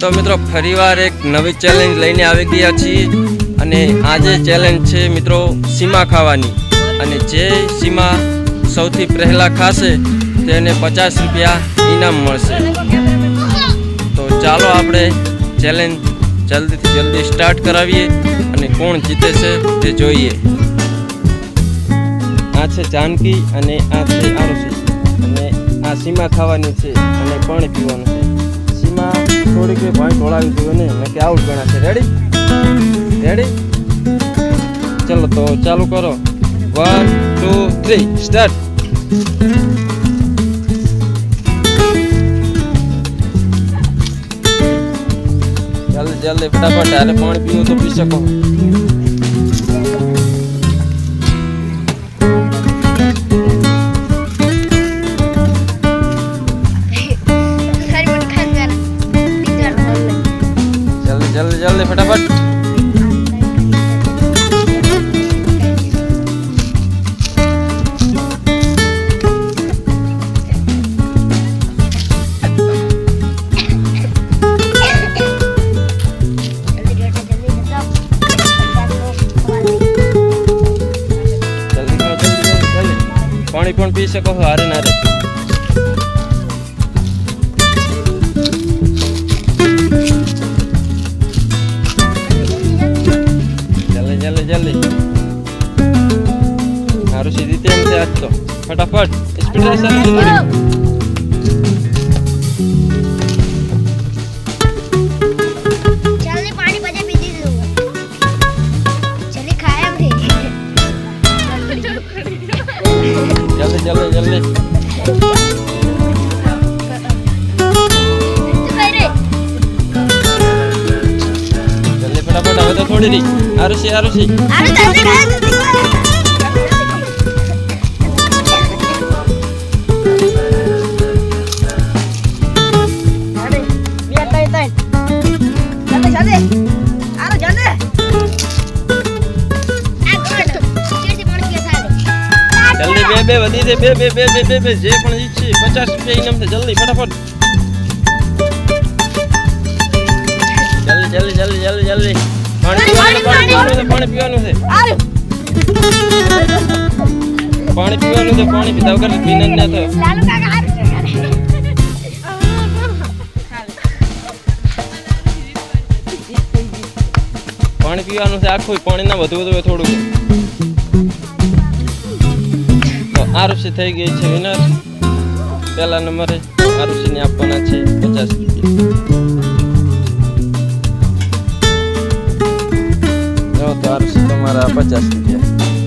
તો મિત્રો, ફરીવાર એક નવી ચેલેન્જ લઈને આવી ગયા છીએ અને આજે ચેલેન્જ છે મિત્રો, સીમા ખાવાની. અને જે સીમા સૌથી પહેલાં ખાશે તેને પચાસ રૂપિયા ઇનામ મળશે. તો ચાલો આપણે ચેલેન્જ જલ્દીથી જલ્દી સ્ટાર્ટ કરાવીએ અને કોણ જીતે છે તે જોઈએ. આ છે જાનકી અને આ છે આરુષી. અને આ સીમા ખાવાની છે અને પાણી પીવાનું છે. થોડીક વાર પાણી ઢોળાવી જોઈએ ને કે આઉટ ગણાશે. રેડી રેડી ચલો તો ચાલુ કરો. વન ટુ થ્રી સ્ટાર્ટ જલ્દી જલ્દી, ફટાફટ અરે પાણી પીવું તો પી શકો. જલ્દી જલ્દી ફટાફટ. પાણી પણ પી શકો હારે નારે જલ્દી સારું સીધી તેમ છે આજ તો ફટાફટ સ્પીડ રહેશે થોડી જલ્દી જલ્દી જલ્દી. તો આરુષી આરુષી બે બે, વધી દે, બે બે બે બે બે બે, જે પણ ઈચ્છે, પચાસ રૂપિયા ઇનામ છે, જલ્દી, ફટાફટ. જલ્દી જલ્દી જલ્દી જલ્દી જલ્દી. પાણી પીવાનું છે, પાણી પીવાનું છે પાણી પીવાનું છે. પાણી પીવાનું છે પાણી પીધા વગર પીને જ ના થયો. લાલુ કાકા હારું પાણી પીવાનું છે આખું પાણી ના વધુ વધુ થોડુંક. તો આરુષિ થઈ ગઈ છે વિનર. પહેલા નંબરે આરુષિને આપવાના છે પચાસ રૂપિયા. તમારા પચાસ રૂપિયા.